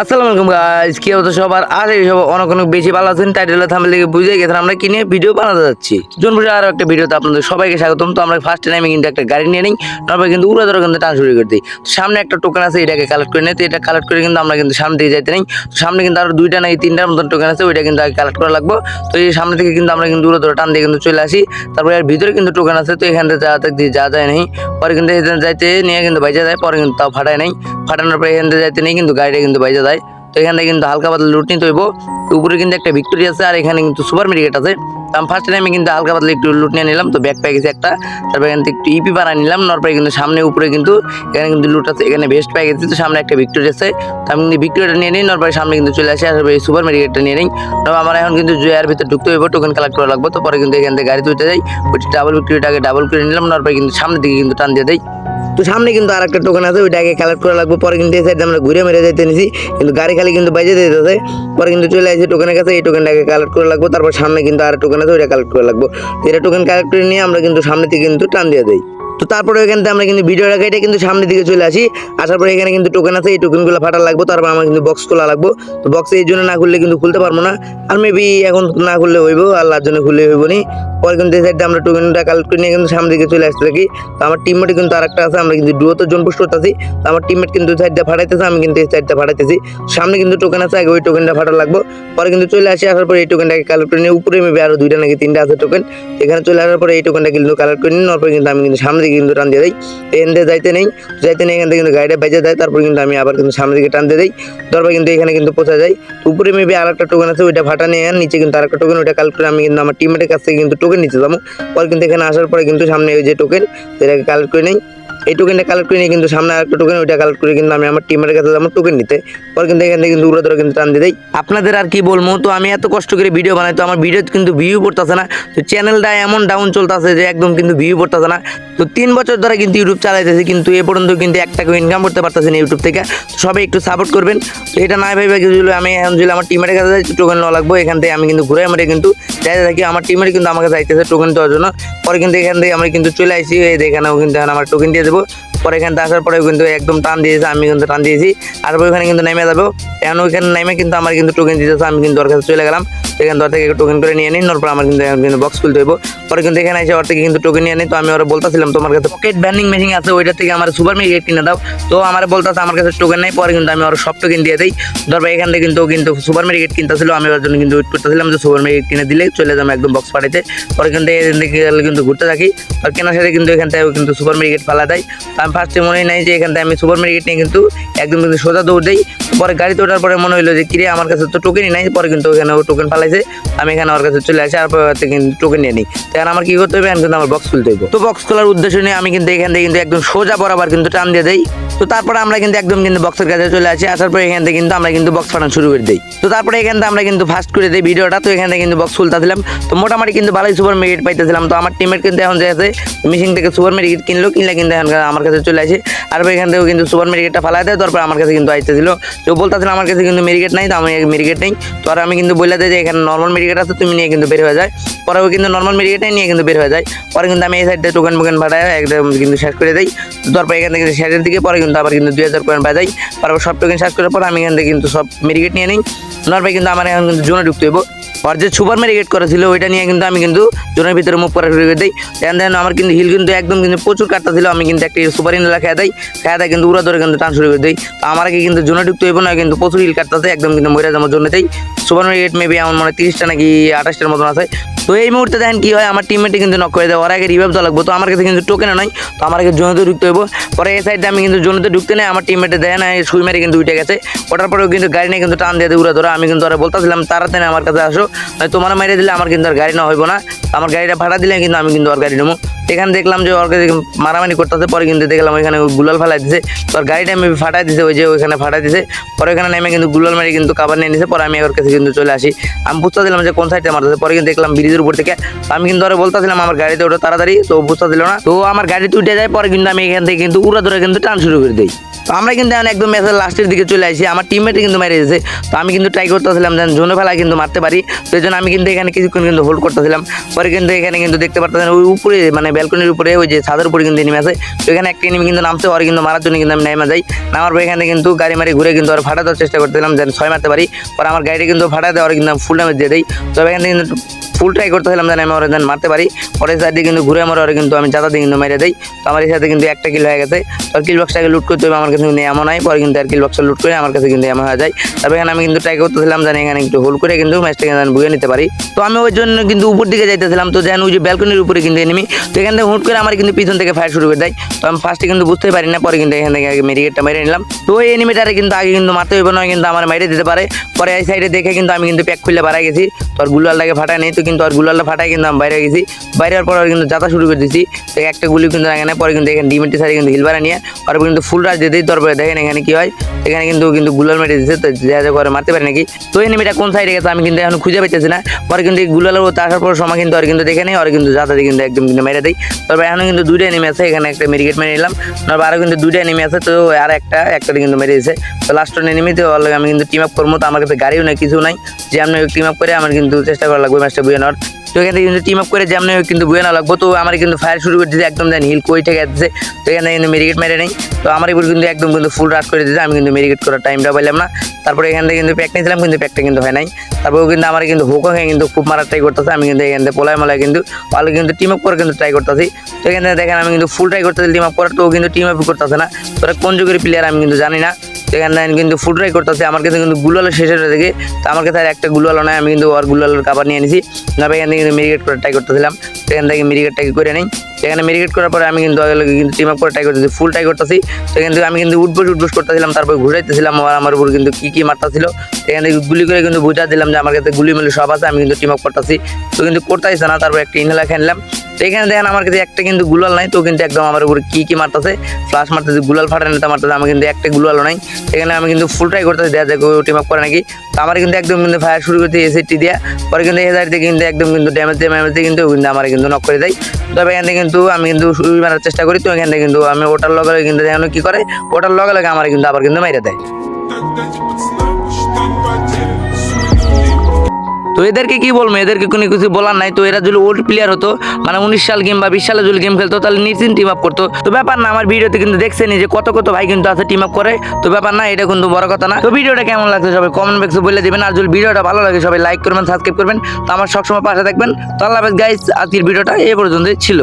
আসসালামু আলাইকুম গাইস কি অবস্থা সবার? আর এই সব অনেক অনেক বেশি ভালো আছেন। টাইটেল থামলে বুঝে গেছেন আমরা কি নিয়ে ভিডিও বানাতে যাচ্ছি। জনপুরে আরও একটা ভিডিওতে আপনাদের সবাইকে স্বাগতম। তো আমরা ফার্স্ট টাইমে কিন্তু একটা গাড়ি নিয়ে নিই, তারপরে কিন্তু উড়া ধরে কিন্তু টান শুরু করে দিই। সামনে একটা টোকেন আছে, এটাকে কালেক্ট করে নিই। তো এটা কালেক্ট করে কিন্তু আমরা কিন্তু সামনে দিকে যাইতে নেই। তো সামনে কিন্তু আরও দুইটা নাকি তিনটার মতন টোকেন আছে, ওইটা কিন্তু আগে কালেক্ট করা লাগবে। তো এই সামনে থেকে কিন্তু আমরা কিন্তু উড়া ধরে টান দিয়ে কিন্তু চলে আসি। তারপরে এর ভিতরে কিন্তু টোকেন আছে, তো এখান থেকে যাওয়া দিয়ে যা যায় নেই। পরে কিন্তু এখানে যাইতে নিয়ে কিন্তু বাইজা যায়, পরে কিন্তু তাও ফাটায় নেই। ফাটানোর পরে এখান থেকে যাইতে নেই কিন্তু গাড়িটা কিন্তু বাইজা তো এখান কিন্তু হালকা পাতলা লুট নিতে হইব। উপরে কিন্তু একটা ভিক্টোরি আছে, আর এখানে কিন্তু সুপার মেডিকেট আছে। তো আমি ফার্স্ট টাইমে কিন্তু হালকা পাতলা একটু লুট নিয়ে নিলাম। তো ব্যাগ পেয়ে একটা। তারপর এখান থেকে একটু ইপি বানাই নিলাম। নরপরে কিন্তু সামনে উপরে কিন্তু এখানে কিন্তু লুট আছে। এখানে ভেস্ট পেয়ে তো সামনে একটা ভিক্টোরি আছে। তো আমি কিন্তু ভিক্টোরিয়াটা নিয়ে নিই। নরপরে সামনে কিন্তু চলে আসি। আর সুপার মেডিকেটটা নিয়ে নিই। তবে আমার এখন কিন্তু জয়ার ভিতরে ঢুকতে হইব। টোকেন কালেক্ট করা লাগবে। তো পরে কিন্তু এখান থেকে গাড়ি তুলতে যাই। ওইটা ডাবল ভিক্টোরিটাকে ডাবল করে নিলাম। নরপরে কিন্তু সামনের দিকে কিন্তু টান দিয়ে দেয় তো সামনে কিন্তু আর একটা টোকেন আছে ওইটাকে কালেক্ট করা লাগবে, পরে কিন্তু এই সাইডে আমরা ঘুরে মেরে যাইতে নিছি। কিন্তু গাড়ি খালি কিন্তু বাইজে আছে পরে কিন্তু চলে আসে টোকেনের কাছে, এই টোকেনটাকে কালেক্ট করা লাগবে, তারপর সামনে কিন্তু আর টোকেন আছে, ওইটা কালেক্ট করা লাগবে। এটা টোকেন কালেক্ট করে নিয়ে আমরা কিন্তু সামনে থেকে কিন্তু টান দিয়ে দেই। তো তারপরে এখান থেকে আমরা কিন্তু ভিডিও রাখা এটা কিন্তু সামনের দিকে চলে আসি। আসার পরে এখানে কিন্তু টোকেন আছে, এই টোকেনগুলো ফাটা লাগবে, তারপর আমার কিন্তু বক্স খোলা লাগবো। তো বক্সে এই জন্য না খুললে কিন্তু খুলতে পারব না। আর মেবি এখন না খুললে হইব আল্লাহর জন্য খুললে হইব নি। পরে কিন্তু এই সাইডে আমরা টোকেনটা কালেক্ট করে নিয়ে কিন্তু সামনের দিকে চলে আসতে থাকি। তো আমার টিমমেট কিন্তু আরেকটা আছে, আমরা কিন্তু ডুয়োতে জন পুষ্ট করতেছি। তো আমার টিমমেট কিন্তু সাইডটা ফাটাইতেছে, আমি কিন্তু এই সাইডটা ফাটাইতেছি। সামনে কিন্তু টোকেন আছে, আগে ওই টোকেনটা ফাটা লাগবো। পরে কিন্তু চলে আসি, আসার পরে এই টোকেনটাকে কালেক্ট করে নিয়ে, উপরে মেবি আরও দুইটা নাকি তিনটা আছে টোকেন এখানে চলে আসার পরে এই টোকেনটা কিন্তু কালেক্ট করে নিই পরে কিন্তু আমি কিন্তু সামনে কিন্তু টান দিয়ে দেয় এন দিয়ে যাইতে নেই যাইতে নেই, এখান থেকে কিন্তু গাড়িটা বেজে যায়, তারপর কিন্তু আমি আবার কিন্তু সামনের দিকে টান দিয়ে দেয় তারপর কিন্তু এখানে কিন্তু পৌঁছা যায়। উপরে মেবি আর একটা টোকেন আছে, ওইটা ফাটা নিয়ে নিচে কিন্তু আর একটা টোকেন ওইটা কালেক্ট করে আমি কিন্তু আমার টিমের কাছ থেকে কিন্তু টোকেন নিচে যাব। পরে কিন্তু এখানে আসার পরে কিন্তু সামনে ওই যে টোকেন সেটাকে কালেক্ট করে নেই। এই টোকেনটা কালেক্ট করে নিয়ে কিন্তু সামনে আরেকটা টোকেন ওইটা কালেক্ট করে, কিন্তু আমি আমার টিমের কাছে যাব টোকেন নিতে। পরে কিন্তু এখান থেকে কিন্তু উড়ে ধরে কিন্তু টান দিয়ে দেয় আপনাদের আর কি বলব, তো আমি এত কষ্ট করে ভিডিও বানাই, তো আমার ভিডিও কিন্তু ভিউ পড়তেছে না। তো চ্যানেলটা এমন ডাউন চলতেছে যে একদম কিন্তু ভিউ পড়তেছে না। তো তিন বছর ধরে কিন্তু ইউটিউব চালাইতেছি, কিন্তু এ পর্যন্ত কিন্তু এক টাকা ইনকাম করতে পারতেছি না ইউটিউব থেকে। সবাই একটু সাপোর্ট করবেন। তো এটা না ভেবে যদি আমি এখন যদি আমার টিমের কাছে যাই টোকেন নেওয়া লাগবো। এখান থেকে আমি কিন্তু ঘুরে আমরা কিন্তু যাইতে থাকি। আমার টিমের কিন্তু আমাকে যাইতেছে টোকেন দেওয়ার জন্য। পরে কিন্তু এখান থেকে আমরা কিন্তু চলে আসি এখানেও কিন্তু আমার টোকেন দিয়ে দেবো। পরে এখান আসার পরে কিন্তু একদম টান দিয়েছে, আমি কিন্তু টান দিয়েছি। আর ওইখানে কিন্তু নেমে যাব। এখন ওইখানে নেমে কিন্তু আমার কিন্তু টোকেন দিতেছে, আমি কিন্তু ওর কাছে চলে গেলাম। এখান থেকে টোকেন করে নিয়ে নিই তারপর আমার কিন্তু কিন্তু বক্স খুলতে হইব। পরে কিন্তু এখানে এসে ওর থেকে কিন্তু টোকেন নিয়ে নিই। তো আমি ওরা বলতেছিলাম, তোমার কাছে পকেট ব্যান্ডিং মেশিন আছে ওইটা থেকে আমার সুপার মিডিকেট কিনে দাও। তো আমার বলতেছে, আমার কাছে টোকেন নেই। পরে কিন্তু আমি ওর সব টোকেন দিয়ে দিই। তারপর এখান থেকে কিন্তু কিন্তু সুপার মেডিকেট কিনতেছিল, আমি ওর জন্য কিন্তু ওয়েট করতেছিলাম যে সুপার মেডিকেট কিনে দিলে চলে যাব একদম বক্স পাঠাইতে পরে কিন্তু এখান থেকে কিন্তু ঘুরতে থাকি। আর কেনার সাথে কিন্তু এখান থেকে কিন্তু সুপার মেডিকেট ফালা তো আমি ফার্স্টে মনে নাই যে এখান থেকে আমি সুপার মেডিকেট নিয়ে কিন্তু একদম কিন্তু সোজা দৌড় দিই। পরে গাড়িতে ওঠার পরে মনে হলো যে, কিরে, আমার কাছে তো টোকেনই নাই। পরে কিন্তু ওখানে ও টোকেন ফালাইছে আমি এখানে ওর কাছে চলে আসি, আর পরে কিন্তু টোকেন নিয়ে নিই। তখন আমার কি করতে হবে? এখন কিন্তু আমার বক্স খুলতে হবে তো বক্স খোলার উদ্দেশ্য নিয়ে আমি কিন্তু এখান থেকে কিন্তু একদম সোজা বরাবর কিন্তু টান দিয়ে দেই। তো তারপরে আমরা কিন্তু একদম কিন্তু বক্সের কাছে চলে আসি। আসার পরে এখান থেকে কিন্তু আমরা কিন্তু বক্স ফাটানো শুরু করে দিই। তো তারপরে এখান থেকে আমরা কিন্তু ফার্স্ট করে দিই ভিডিওটা। তো এখান থেকে কিন্তু বক্স খুলতেছিলাম তো মোটামুটি কিন্তু ভালোই সুপার মেরিট পাইতেছিলাম। তো আমার টিমের কিন্তু এখন যে আছে মেশিন থেকে সুপার মেরিট কিনলো। কিনলে কিন্তু এখন আমার কাছে চলে আসে। আর এখান থেকেও কিন্তু সুপার মেরিকেটটা ফালাই দেয়, তারপর আমার কাছে কিন্তু আইতেছিল তো বলতেছিল আমার কাছে কিন্তু মেরিকেট নাই, তো আমি মেরিকেট নেই। তো আর আমি কিন্তু বলে দেয় যে এখানে নর্মাল মেরিকেট আছে, তুমি নিয়ে কিন্তু বের হয়ে যায়। পরে ও কিন্তু নর্মাল মেডিকেটাই নিয়ে কিন্তু বের হয়ে যায়। পরে কিন্তু আমি এই সাইডে টোকেন ফোকেন ভাড়ায় একদম কিন্তু শেষ করে দিই। তারপর এখান থেকে শেষের দিকে, পরে কিন্তু আবার কিন্তু দুই হাজার পয়েন্ট বাজাই তারপর সব টোকেন শেষ করার পর আমি এখান থেকে কিন্তু সব মেডিকেট নিয়ে নিই। নর্মাল কিন্তু আমার এখন কিন্তু জোনে ঢুকতে হইব। আর যে সুপার মেডিকেট করেছিল, ওইটা নিয়ে কিন্তু আমি কিন্তু জোনের ভিতরে মুখ করা শুরু করে দিই। দেন দেন আমার কিন্তু হিল কিন্তু একদম কিন্তু প্রচুর কাটটা ছিল, আমি কিন্তু একটা সুপার ইনলা খেয়ে দেয় খেয়ে দেয় কিন্তু উড়া ধরে কিন্তু টান শুরু করে দিই। তো আমার আগে কিন্তু জোনে ঢুকতে হইব না কিন্তু প্রচুর হিল কাটতেছে, একদম কিন্তু মরে যাব জন্যতেই সুপার মেডিকেট মেবি আমার মনে তিরিশটা নাকি আঠাশটার মতন আছে। তো এই মুহূর্তে দেখেন কি হয়, আমার টিমমেটে কিন্তু নক করে দেয়। ওর আগে রিভাইভ দেওয়া লাগবে, তো আমার কাছে কিন্তু টোকেনও নাই। তো আমার আগে জোনেতে ঢুকতে হইব। পরে এই সাইডে আমি কিন্তু জোনেতে ঢুকতে নেই, আমার টিমমেটে দেয় না সুই মেরে কিন্তু উঠে গেছে। ওটার পরেও কিন্তু গাড়ি নিয়ে কিন্তু টান দিয়ে দিয়ে উড়ে ধরে। আমি কিন্তু আর বলতেছিলাম, তাড়াতাড়ি আমার কাছে আসো। তোমার মাইরে দিলে আমার কিন্তু আর গাড়ি না হইব না। আমার গাড়িটা ভাড়া দিলে কিন্তু আমি কিন্তু আর গাড়ি নেব। এখানে দেখলাম যে ওর কাছে মারামারি করতেছে, পরে কিন্তু দেখলাম ওইখানে গুলাল ফালাই দিছে। তো আর গাড়িটা আমি ফাটাই দিছে, ওই যে ওইখানে ফাটাই দিছে। পরে ওখানে নেমে কিন্তু গুলাল মারি কিন্তু কাবার নিয়ে নিছে, পরে আমি ওর কাছে কিন্তু চলে আসি। আমি বুঝতে দিলাম যে কোন সাইডে মারতেছে, পরে কিন্তু দেখলাম ব্রিজের উপর থেকে। আমি কিন্তু ওরা বলতেছিলাম, আমার গাড়িতে ওটা তাড়াতাড়ি। তো বুঝতে দিল না। তো আমার গাড়িতে উঠে যায়, পরে কিন্তু আমি এখান থেকে কিন্তু উড়া ধরে কিন্তু টান শুরু করে দিই। তো আমরা কিন্তু এখন একদম ম্যাচের লাস্টের দিকে চলে আসি। আমার টিমমেটে কিন্তু মেরে দিয়েছে। তো আমি কিন্তু ট্রাই করতেছিলাম যেন জোনে ফেলা কিন্তু মারতে পারি। তো এই জন্য আমি কিন্তু এখানে কিছুক্ষণ কিন্তু হোল্ড করতেছিলাম। পরে কিন্তু এখানে কিন্তু দেখতে পারতেছেন ওই উপরে মানে ব্যালকনির উপরে, ওই যে ছাদের উপরে কিন্তু এনিমি আছে। তো এখানে একটা এনিমি কিন্তু নামছে, ওর কিন্তু মারার জন্য কিন্তু আমি নাইমা যাই। নামার পর এখানে কিন্তু গাড়ি মারি ঘুরে কিন্তু ওর ফাটা দেওয়ার চেষ্টা করতেছিলাম, যেন ছয় মারতে পারি। পরে আমার গাড়ি কিন্তু ফাটা দেওয়ার কিন্তু ফুল ড্যামেজ দিয়ে দেই। তবে এখানে কিন্তু ফুল ট্রাই করতেছিলাম যেন আমি ওরা যেন মারতে পারি। পরে সাইডে কিন্তু ঘুরে আমার ওরা কিন্তু আমি চাঁদা দিয়ে কিন্তু মেরে দেই। তো আমার এই সাথে কিন্তু একটা কিল হয়ে গেছে। তো কিল বক্সটাকে লুট করতে হবে, আমার কাছে কিন্তু এমন হয় পরে কিন্তু আর কিল বক্সটা লুট করে আমার কাছে কিন্তু এমন হয়ে যায়। তবে এখানে আমি কিন্তু ট্রাই করতেছিলাম যেন এখানে একটু হোল করে কিন্তু ম্যাচটাকে যেন বুঝে নিতে পারি। তো আমি ওই জন্য কিন্তু উপর দিকে যাইতেছিলাম। তো যেন ওই যে ব্যালকনির উপরে কিন্তু এনিমি তো থেকে হুট করে আমার কিন্তু পিছন থেকে ফায়ার শুরু করে দেয়। তো আমি ফার্স্টে কিন্তু বুঝতেই পারি না, পরে কিন্তু এখান থেকে আগে মেরিগেটটা মেরে নিলাম। তো ওই এনিমিটারে কিন্তু আগে কিন্তু মারতে হইব, নয় কিন্তু আমার মেরে দিতে পারে। পরে এই সাইডে দেখে কিন্তু আমি কিন্তু প্যাক খুলে বাড়াই গেছি। তো আর গুলালটাকে ফাটাই নেই, তো কিন্তু আর গুলালটা ফাটাই কিন্তু আমি বাইরে গেছি। বাইরে হওয়ার পর কিন্তু যাতা শুরু করে দিয়েছি। তো একটা গুলি কিন্তু লাগে না, পরে কিন্তু এখানে ডিমেন্টি সাইডে কিন্তু হিল বাড়া নিয়ে আর কিন্তু ফুল রাজ দিয়ে দিই তারপরে দেখেন এখানে কি হয়, এখানে কিন্তু কিন্তু গুলাল মেরে দিচ্ছে তো যা যা করে মারতে পারে নাকি। তো এনিমিটা কোন সাইডে গেছে আমি কিন্তু এখন খুঁজে পেতেছি না। পরে কিন্তু এই গুলালের আসার পর সময় কিন্তু আর কিন্তু দেখে নেই, আর কিন্তু যাতা দিয়ে কিন্তু একদম কিন্তু মেরে দেয়। তবে এখন কিন্তু দুইটা এনিমি আছে, এখানে একটা মেরিকেট মেরে নিলাম। তারপর আরও কিন্তু দুইটা এনিমি আছে, তো আর একটা একটা কিন্তু মেরে তো লাস্ট এনিমি তো আমি কিন্তু টিম আপ করব, তো আমার কাছে গাড়িও নাই, কিছু নাই। যে আমি টিম আপ করে আমার কিন্তু চেষ্টা করা লাগবে ম্যাচটা বুঝে নেওয়ার। তো এখান কিন্তু টিম আপ করে যে আমি কিন্তু বুঝে না লাগবো। তো আমার কিন্তু ফায়ার শুরু করে দিয়েছে, একদম দেন হিল কই থেকে যাচ্ছে তো এখানে কিন্তু মেরিগেট মেরে নেই। তো আমার উপর কিন্তু একদম কিন্তু ফুল রাশ করে দিয়েছে, আমি কিন্তু মেরিগেট করার টাইমটা পাইলাম না। তারপরে এখান থেকে কিন্তু প্যাক নিয়েছিলাম, কিন্তু প্যাকটা কিন্তু হয় নাই। তারপরেও কিন্তু আমার কিন্তু হুক হয়ে কিন্তু খুব মারার ট্রাই করতেছে, আমি কিন্তু এখান থেকে পোলায় মালায় কিন্তু ভালো কিন্তু টিম আপ করে কিন্তু ট্রাই করতেছি। তো এখান থেকে দেখেন আমি কিন্তু ফুল ট্রাই করতেছি টিম আপ করার, তো কিন্তু টিম আপ করতেছে না। তোরা কোন যুগের প্লেয়ার আমি কিন্তু জানি না। থেকে আমি কিন্তু ফুল ট্রাই করতেছে। আমার কাছে কিন্তু গুলালো শেষ হয়ে থাকে তো আমার কাছে একটা গুলালো নয় আমি কিন্তু ওর গুলালোর কাবার নিয়ে নিয়েছি না এখান থেকে কিন্তু মেরিগেট করে ট্রাই করতেছিলাম। সেখান থেকে থেকে ট্রাই করে নিই? এখানে মেরিগেট করার পরে আমি কিন্তু কিন্তু টিম আপ করে ট্রাই করতেছি ফুল ট্রাই করতেছি তো এখান থেকে আমি কিন্তু উঠবোস উঠবোস করতেছিলাম তারপর ঘুরাইতেছিলাম আমার উপর কিন্তু কী কী মারতেছিল এখান থেকে গুলি করে কিন্তু বুঝা দিলাম যে আমার কাছে গুলি মিলি সব আছে, আমি কিন্তু টিম আপ করতেছি তো কিন্তু করতেছি না, তারপর একটা ইনহেলা খেললাম তো এখানে দেখেন আমার কাছে একটা কিন্তু গুলাল নাই, তো কিন্তু একদম আমার উপর কী কী মারতেছে ফ্লাশ মারতেছে, গুলাল ফাটা নিতে মারতেছে আমি কিন্তু একটা গুলালও নাই। এখানে আমি কিন্তু ফুল ট্রাই করতেছি দেখা যায় টিম আপ করে নাকি। তো আমার কিন্তু একদম কিন্তু ফায়ার শুরু করতে এসিটি দিয়া, পরে কিন্তু থেকে কিন্তু একদম কিন্তু ড্যামেজ দিয়ে ম্যামেজ দিয়ে কিন্তু কিন্তু আমার কিন্তু নক করে দেয়। তবে এখান থেকে কিন্তু আমি কিন্তু সুই মারার চেষ্টা করি, তো এখান থেকে কিন্তু আমি ওটার লগে লগে কিন্তু যেন কি করে, ওটার লগে লগে আমার কিন্তু আবার কিন্তু মেরে দেয়। তো এদেরকে কি বলব, এদেরকে কোনো কিছু বলার নাই, তো এরা যদি ওল্ড প্লেয়ার হতো মানে উনিশ সাল গেম বা বিশ সালে যদি গেম খেলতো, তাহলে নিশ্চিন্ত টিম আপ করতো। তো ব্যাপার না, আমার ভিডিওতে কিন্তু দেখছেনি যে কত কত ভাই কিন্তু আছে টিম আপ করে, তো ব্যাপার না, এটা কিন্তু বড় কথা না। তো ভিডিওটা কেমন লাগছে সবাই কমেন্ট বক্সে বলে দেবেন, আর যদি ভিডিওটা ভালো লাগে সবাই লাইক করবেন সাবস্ক্রাইব করবেন, তো আমার সবসময় পাশে থাকবেন। তো আল্লাহ হাফেজ গাইজ আজকের ভিডিওটা এ পর্যন্তই ছিল।